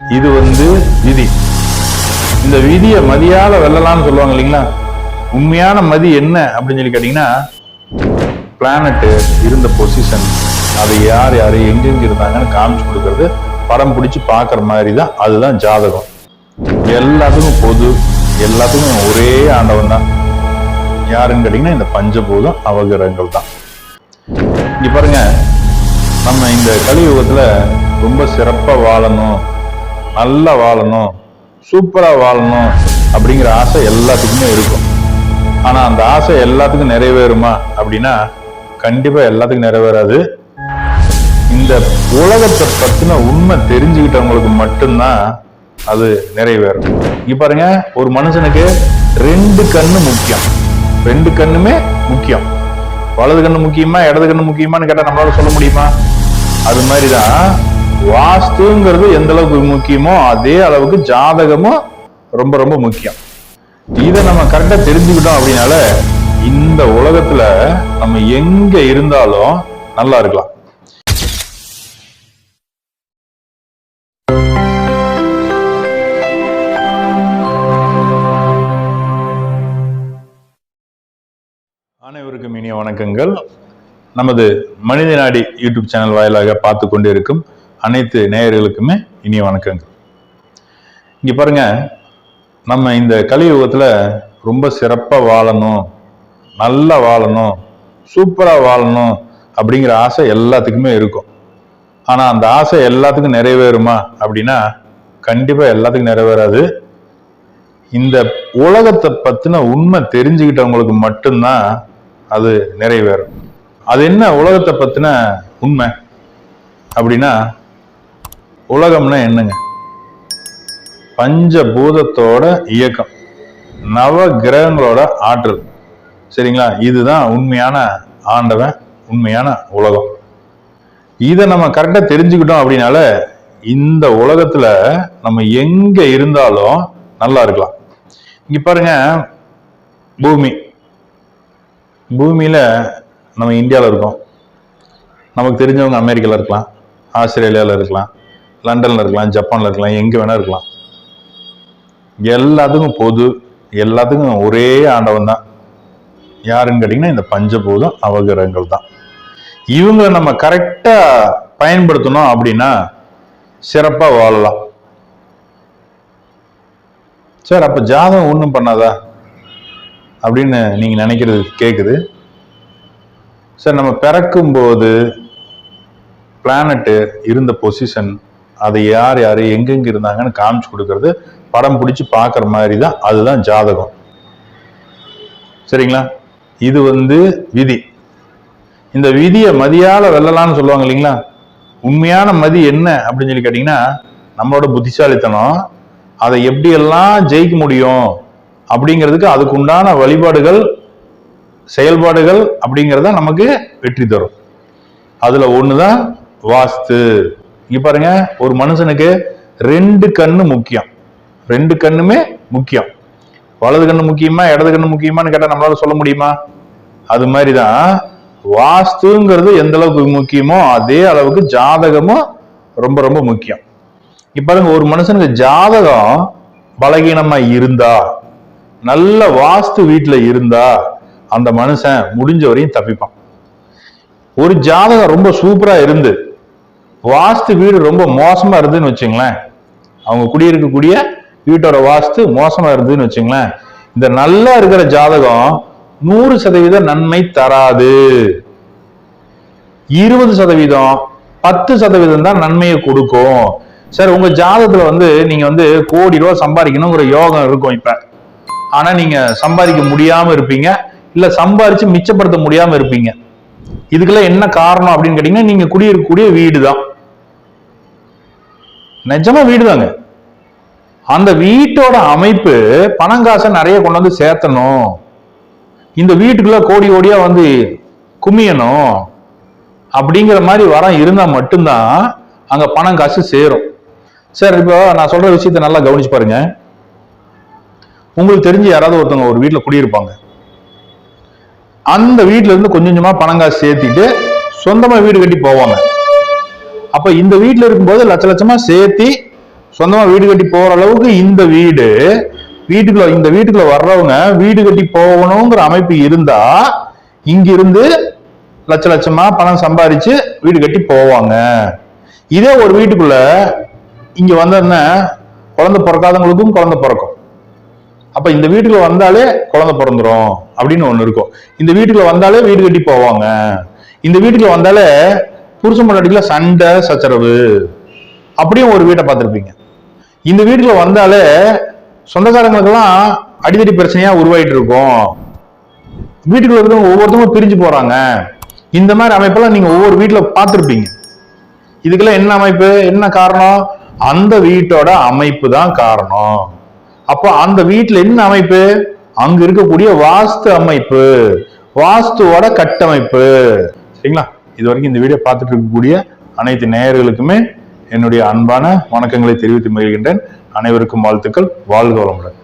இது வந்து விதி. இந்த விதியை மதியால வெல்லலாம்னு சொல்லுவாங்க இல்லைங்களா? உண்மையான மதி என்ன அப்படின்னு சொல்லி கேட்டீங்கன்னா பிளானட்டு இருந்த பொசிஷன் அதை யார் யார் எங்கெங்க இருந்தாங்கன்னு காமிச்சு கொடுக்கறது படம் பிடிச்சி பார்க்குற மாதிரி தான் அதுதான் ஜாதகம். எல்லாத்துக்கும் பொது எல்லாத்துக்கும் ஒரே ஆண்டவன் தான் யாருன்னு கேட்டீங்கன்னா இந்த பஞ்சபூதம் அவகிரகங்கள் தான். இங்கே பாருங்க நம்ம இந்த கலியுகத்தில் ரொம்ப சிறப்பா வாழணும். நல்லா வாழணும் சூப்பரா வாழணும் அப்படிங்கிற ஆசை எல்லாத்துக்குமே இருக்கும். ஆனா அந்த ஆசை எல்லாத்துக்கும் நிறைவேறுமா அப்படின்னா கண்டிப்பா எல்லாத்துக்கும் நிறைவேறாது. இந்த உலகத்தை பத்தின உண்மை தெரிஞ்சுக்கிட்டவங்களுக்கு மட்டும்தான் அது நிறைவேறும். இங்க பாருங்க ஒரு மனுஷனுக்கு ரெண்டு கண்ணு முக்கியம். ரெண்டு கண்ணுமே முக்கியம். வலது கண்ணு முக்கியமா இடது கண்ணு முக்கியமான்னு கேட்டா நம்மளால சொல்ல முடியுமா? அது மாதிரிதான் வாஸ்துங்கிறது எந்த அளவுக்கு முக்கியமோ அதே அளவுக்கு ஜாதகமும் ரொம்ப ரொம்ப முக்கியம். இதை நம்ம கரெக்டா தெரிஞ்சுக்கிட்டோம் அப்படின்னால இந்த உலகத்துல நம்ம எங்க இருந்தாலும் நல்லா இருக்கலாம். அனைவருக்கும் இனிய வணக்கங்கள். நமது மனித நாடி யூடியூப் சேனல் வாயிலாக பார்த்து கொண்டிருக்கும் அனைத்து நேயர்களுக்குமே இனிய வணக்கங்கள். இங்கே பாருங்க நம்ம இந்த கலியுகத்தில் ரொம்ப சிறப்பாக வாழணும் நல்லா வாழணும் சூப்பராக வாழணும் அப்படிங்கிற ஆசை எல்லாத்துக்குமே இருக்கும். ஆனால் அந்த ஆசை எல்லாத்துக்கும் நிறைவேறுமா அப்படின்னா கண்டிப்பாக எல்லாத்துக்கும் நிறைவேறாது. இந்த உலகத்தை பற்றின உண்மை தெரிஞ்சுக்கிட்டவங்களுக்கு மட்டும்தான் அது நிறைவேறும். அது என்ன உலகத்தை பற்றின உண்மை அப்படின்னா உலகம்னா என்னங்க? பஞ்சபூதத்தோட இயக்கம். நவ கிரகங்களோட ஆற்றல். சரிங்களா? இதுதான் உண்மையான ஆண்டவன் உண்மையான உலகம். இதை நம்ம கரெக்டாக தெரிஞ்சுக்கிட்டோம் அப்படின்னால இந்த உலகத்தில் நம்ம எங்கே இருந்தாலும் நல்லா இருக்கலாம். இங்கே பாருங்க பூமி. பூமியில் நம்ம இந்தியாவில் இருக்கோம். நமக்கு தெரிஞ்சவங்க அமெரிக்காவில் இருக்கலாம் ஆஸ்திரேலியாவில் இருக்கலாம் லண்டனில் இருக்கலாம் ஜப்பானில் இருக்கலாம் எங்கே வேணால் இருக்கலாம். எல்லாத்துக்கும் பொது எல்லாத்துக்கும் ஒரே ஆண்டவன் தான். யாருன்னு கேட்டிங்கன்னா இந்த பஞ்சபூதம் அவகிரகங்கள் தான். இவங்க நம்ம கரெக்டாக பயன்படுத்தணும் அப்படின்னா சிறப்பாக வாழலாம். சார் அப்போ ஜாதகம் ஒன்றும் பண்ணாதா? அப்படின்னு நீங்கள் நினைக்கிறது கேட்குது சார் நம்ம பிறக்கும்போது பிளானட்டு இருந்த பொசிஷன் அதை யார் யார் எங்கெங்கே இருந்தாங்கன்னு காமிச்சு கொடுக்கறது படம் பிடிச்சி பார்க்குற மாதிரி தான் அதுதான் ஜாதகம். சரிங்களா? இது வந்து விதி. இந்த விதியை மதியால வெல்லலாம்னு சொல்லுவாங்க இல்லைங்களா? உண்மையான மதி என்ன அப்படின்னு சொல்லி கேட்டிங்கன்னா நம்மளோட புத்திசாலித்தனம் அதை எப்படியெல்லாம் ஜெயிக்க முடியும் அப்படிங்கிறதுக்கு அதுக்கு உண்டான வழிபாடுகள் செயல்பாடுகள் அப்படிங்கிறத நமக்கு வெற்றி தரும். அதில் ஒன்று தான் வாஸ்து. இங்க பாருங்க ஒரு மனுஷனுக்கு ரெண்டு கண்ணு முக்கியம். ரெண்டு கண்ணுமே முக்கியம். வலது கண்ணு முக்கியமா இடது கண்ணு முக்கியமான்னு கேட்டா நம்மளால சொல்ல முடியுமா? அது மாதிரிதான் வாஸ்துங்கிறது எந்த அளவுக்கு முக்கியமோ அதே அளவுக்கு ஜாதகமும் ரொம்ப ரொம்ப முக்கியம். இப்ப பாருங்க ஒரு மனுஷனுக்கு ஜாதகம் பலகீனமா இருந்தா நல்ல வாஸ்து வீட்டுல இருந்தா அந்த மனுஷன் முடிஞ்ச வரையும் தப்பிப்பான். ஒரு ஜாதகம் ரொம்ப சூப்பரா இருந்து வாஸ்து வீடு ரொம்ப மோசமா இருந்துன்னு வச்சுங்களேன். அவங்க குடியிருக்கக்கூடிய வீட்டோட வாஸ்து மோசமா இருக்குதுன்னு வச்சுங்களேன். இந்த நல்லா இருக்கிற ஜாதகம் நூறு சதவீத நன்மை தராது. இருபது சதவீதம் பத்து சதவீதம் தான் நன்மையை கொடுக்கும். சார் உங்க ஜாதகத்துல வந்து நீங்க வந்து கோடி ரூபா சம்பாதிக்கணுங்கிற யோகம் இருக்கும் இப்ப. ஆனா நீங்க சம்பாதிக்க முடியாம இருப்பீங்க. இல்ல சம்பாரிச்சு மிச்சப்படுத்த முடியாம இருப்பீங்க. இதுக்கெல்லாம் என்ன காரணம் அப்படின்னு கேட்டீங்கன்னா நீங்க குடியிருக்கக்கூடிய வீடு தான் நிஜமா வீடு தாங்க அந்த வீட்டோட அமைப்பு பணம் காசை நிறைய கொண்டு வந்து சேர்த்தணும். இந்த வீட்டுக்குள்ள கோடி கோடியா வந்து குமியணும். அப்படிங்கிற மாதிரி வரம் இருந்தா மட்டும்தான் அங்க பணம் காசு சேரும். சார் இப்போ நான் சொல்ற விஷயத்த நல்லா கவனிச்சு பாருங்க. உங்களுக்கு தெரிஞ்சு யாராவது ஒருத்தவங்க ஒரு வீட்டில் குடியிருப்பாங்க. அந்த வீட்டில இருந்து கொஞ்சம் கொஞ்சமா பணம் காசு சேர்த்திட்டு சொந்தமா வீடு கட்டி போவாங்க. அப்ப இந்த வீட்டுல இருக்கும்போது லட்ச லட்சமா சேர்த்தி சொந்தமா வீடு கட்டி போற அளவுக்கு இந்த வீடு வீட்டுக்குள்ள இந்த வீட்டுக்குள்ள வர்றவங்க வீடு கட்டி போகணுங்கிற அமைப்பு இருந்தா இங்கிருந்து லட்ச லட்சமா பணம் சம்பாரிச்சு வீடு கட்டி போவாங்க. இதே ஒரு வீட்டுக்குள்ள இங்க வந்தோன்னா குழந்தை பிறக்காதவங்களுக்கும் குழந்தை பிறக்கும். அப்ப இந்த வீட்டுக்குள்ள வந்தாலே குழந்தை பிறந்துரும் அப்படின்னு ஒண்ணு இருக்கும். இந்த வீட்டுக்குள்ள வந்தாலே வீடு கட்டி போவாங்க. இந்த வீட்டுக்குள்ள வந்தாலே புருஷன் பொண்டாட்டிக்குள்ள சண்டை சச்சரவு. அப்படியும் ஒரு வீட்டை பார்த்துருப்பீங்க. இந்த வீட்டில் வந்தாலே சொந்தக்காரங்களுக்கெல்லாம் அடிதடி பிரச்சனையா உருவாயிட்டு இருக்கும் வீட்டுக்குள்ள இருக்கிறவங்க ஒவ்வொருத்தவங்க பிரிஞ்சு போறாங்க. இந்த மாதிரி அமைப்பெல்லாம் நீங்க ஒவ்வொரு வீட்டில் பார்த்துருப்பீங்க. இதுக்கெல்லாம் என்ன அமைப்பு? என்ன காரணம்? அந்த வீட்டோட அமைப்பு தான் காரணம். அப்போ அந்த வீட்டில் என்ன அமைப்பு? அங்க இருக்கக்கூடிய வாஸ்து அமைப்பு. வாஸ்துவோட கட்டமைப்பு. சரிங்களா? இது வரைக்கும் இந்த வீடியோ பார்த்துட்டு இருக்கக்கூடிய அனைத்து நேயர்களுக்குமே என்னுடைய அன்பான வணக்கங்களை தெரிவித்து மகிழ்கின்றேன். அனைவருக்கும் வாழ்த்துக்கள். வாழ்க வளமுடன்.